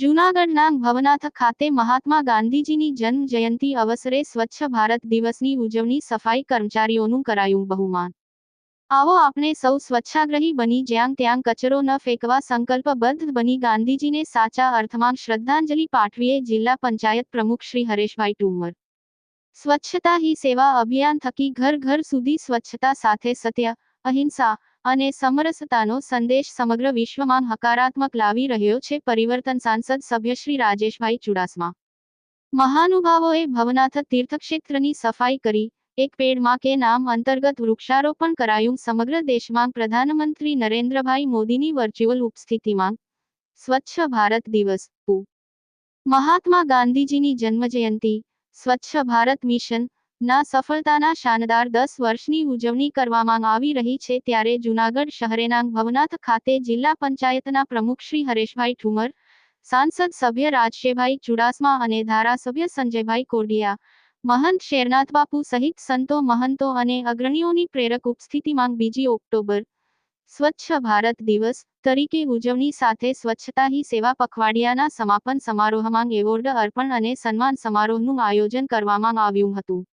જૂનાગઢના ભવનાથ ખાતે મહાત્મા ગાંધીજીની જન્મ જયંતિ અવસરે સ્વચ્છ ભારત દિવસની ઉજવણી સફાઈ કર્મચારીઓનું કરાયું બહુમાન. આવો આપણે સૌ સ્વચ્છાગ્રહી બની જ્યાં ત્યાં કચરો ન ફેંકવા સંકલ્પબદ્ધ બની ગાંધીજીને સાચા અર્થમાં શ્રદ્ધાંજલિ પાઠવીએ જિલ્લા પંચાયત પ્રમુખ શ્રી હરેશભાઈ ટુમર. સ્વચ્છતા હી સેવા અભિયાન થકી ઘર ઘર સુધી સ્વચ્છતા સાથે સત્ય, અહિંસા અને સમરસતાનો સંદેશ સમગ્ર વિશ્વમાં હકારાત્મક લાવી રહ્યો છે, પરિવર્તન સાંસદ સભ્ય શ્રી રાજેશભાઈ ચુડાસમા. મહાનુભાવોએ ભવનાથ તીર્થક્ષેત્રની સફાઈ કરી, એક પેડમાં કે નામ અંતર્ગત વૃક્ષારોપણ કરાયું. સમગ્ર દેશમાં પ્રધાનમંત્રી નરેન્દ્રભાઈ મોદીની વર્ચ્યુઅલ ઉપસ્થિતિમાં સ્વચ્છ ભારત દિવસ મહાત્મા ગાંધીજીની જન્મજયંતિ, સ્વચ્છ ભારત મિશન ના સફળતાના શાનદાર દસ વર્ષની ઉજવણી કરવામાં આવી રહી છે ત્યારે જૂનાગઢ શહેરના ભવનાથ ખાતે જિલ્લા પંચાયતના પ્રમુખ શ્રી હરેશભાઈ ઠુમર, સાંસદ સભ્ય રાજશેભાઈ ચુડાસમા અને ધારાસભ્ય સંજયભાઈ કોડિયા, મહંત શેરનાથ બાપુ સહિત સંતો મહંતો અને અગ્રણીઓની પ્રેરક ઉપસ્થિતિમાં બીજી ઓક્ટોબર, સ્વચ્છ ભારત દિવસ તરીકે ઉજવણી સાથે સ્વચ્છતા હી સેવા પખવાડિયાના સમાપન સમારોહમાં એવોર્ડ અર્પણ અને સન્માન સમારોહનું આયોજન કરવામાં આવ્યું હતું.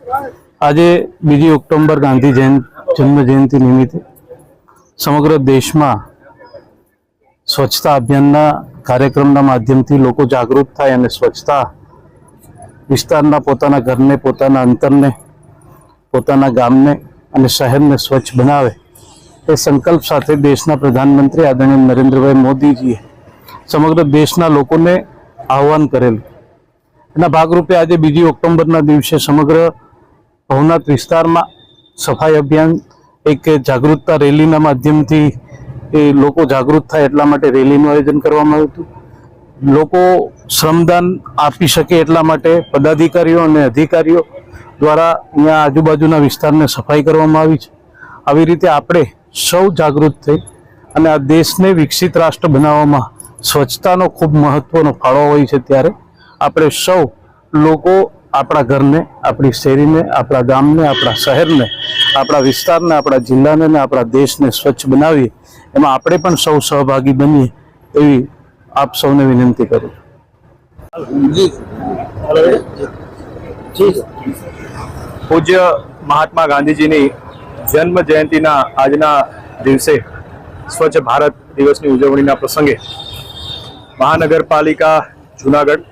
આજે બીજી ઓક્ટોબર ગાંધી જયંત જન્મ જયંતિ નિમિત્તે સમગ્ર દેશમાં સ્વચ્છતા અભિયાનના કાર્યક્રમના માધ્યમથી લોકો જાગૃત થાય અને સ્વચ્છતા વિસ્તારના પોતાના ઘરને, પોતાના અંતરને, પોતાના ગામને અને શહેરને સ્વચ્છ બનાવે એ સંકલ્પ સાથે દેશના પ્રધાનમંત્રી આદરણીય નરેન્દ્રભાઈ મોદીજીએ સમગ્ર દેશના લોકોને આહવાન કરેલું. એના ભાગરૂપે આજે બીજી ઓક્ટોબરના દિવસે સમગ્ર ભવનાથ વિસ્તારમાં સફાઈ અભિયાન એક જાગૃતતા રેલીના માધ્યમથી એ લોકો જાગૃત થાય એટલા માટે રેલીનું આયોજન કરવામાં આવ્યું હતું. લોકો શ્રમદાન આપી શકે એટલા માટે પદાધિકારીઓ અને અધિકારીઓ દ્વારા અહીંયા આજુબાજુના વિસ્તારને સફાઈ કરવામાં આવી છે. આવી રીતે આપણે સૌ જાગૃત થઈ અને આ દેશને વિકસિત રાષ્ટ્ર બનાવવામાં સ્વચ્છતાનો ખૂબ મહત્વનો ફાળો હોય છે ત્યારે આપણે સૌ લોકો આપણા ઘરને, આપણી શેરીને, આપણા ગામને, આપણા શહેરને, આપણા વિસ્તારને, આપણા જિલ્લાને અને આપણા દેશને સ્વચ્છ બનાવીએ, એમાં આપણે પણ સૌ સહભાગી બનીએ એવી આપ સૌને વિનંતી કરું પૂજ્ય મહાત્મા ગાંધીજીની જન્મ જયંતિના આજના દિવસે સ્વચ્છ ભારત દિવસની ઉજવણીના પ્રસંગે મહાનગરપાલિકા જુનાગઢ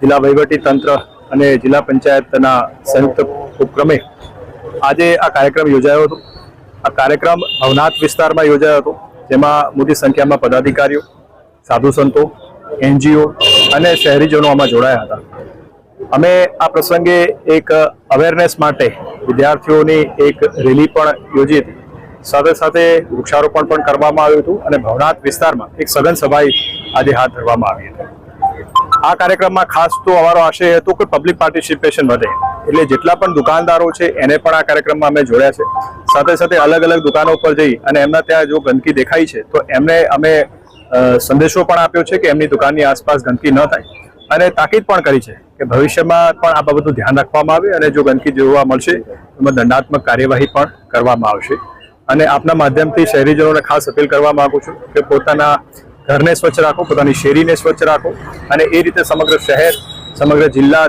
જિલ્લા વહીવટી તંત્ર અને જિલ્લા પંચાયતના સંયુક્ત ઉપક્રમે આજે આ કાર્યક્રમ યોજાયો હતો. આ કાર્યક્રમ ભવનાથ વિસ્તારમાં યોજાયો હતો, જેમાં મોટી સંખ્યામાં પદાધિકારીઓ, સાધુ સંતો, એનજીઓ અને શહેરીજનો આમાં જોડાયા હતા. અમે આ પ્રસંગે એક અવેરનેસ માટે વિદ્યાર્થીઓની એક રેલી પણ યોજી હતી. સાથે સાથે વૃક્ષારોપણ પણ કરવામાં આવ્યું હતું અને ભવનાથ વિસ્તારમાં એક સઘન સભાઈ આજે હાથ ધરવામાં આવી હતી. આ કાર્યક્રમમાં ખાસ તો અમારો આશય હતો કે પબ્લિક પાર્ટિસિપેશન વધે. એટલે જેટલા પણ દુકાનદારો છે, એને પણ આ કાર્યક્રમમાં અમે જોડ્યા છે. સાથે સાથે અલગ અલગ દુકાનો પર જઈ અને એમના ત્યાં જો ગંદકી દેખાય છે, તો એમને અમે સંદેશો પણ આપ્યો છે કે એમની દુકાનની આસપાસ ગંદકી ન થાય. અને તાકીદ પણ કરી છે કે ભવિષ્યમાં પણ આ બાબતનું ધ્યાન રાખવામાં આવે અને જો ગંદકી જોવા મળશે એમાં દંડાત્મક કાર્યવાહી પણ કરવામાં આવશે. અને આપના માધ્યમથી શહેરીજનોને ખાસ અપીલ કરવા માંગુ છું કે પોતાના ઘરને સ્વચ્છ રાખો, પોતાની શેરીને સ્વચ્છ રાખો અને એ રીતે સમગ્ર શહેર, સમગ્ર જિલ્લા,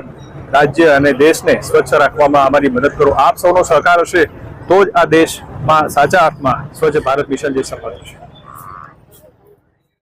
રાજ્ય અને દેશને સ્વચ્છ રાખવામાં અમારી મદદ કરો. આપ સૌનો સહકાર હશે તો જ આ દેશમાં સાચા અર્થમાં સ્વચ્છ ભારત મિશન જે સફળ થશે.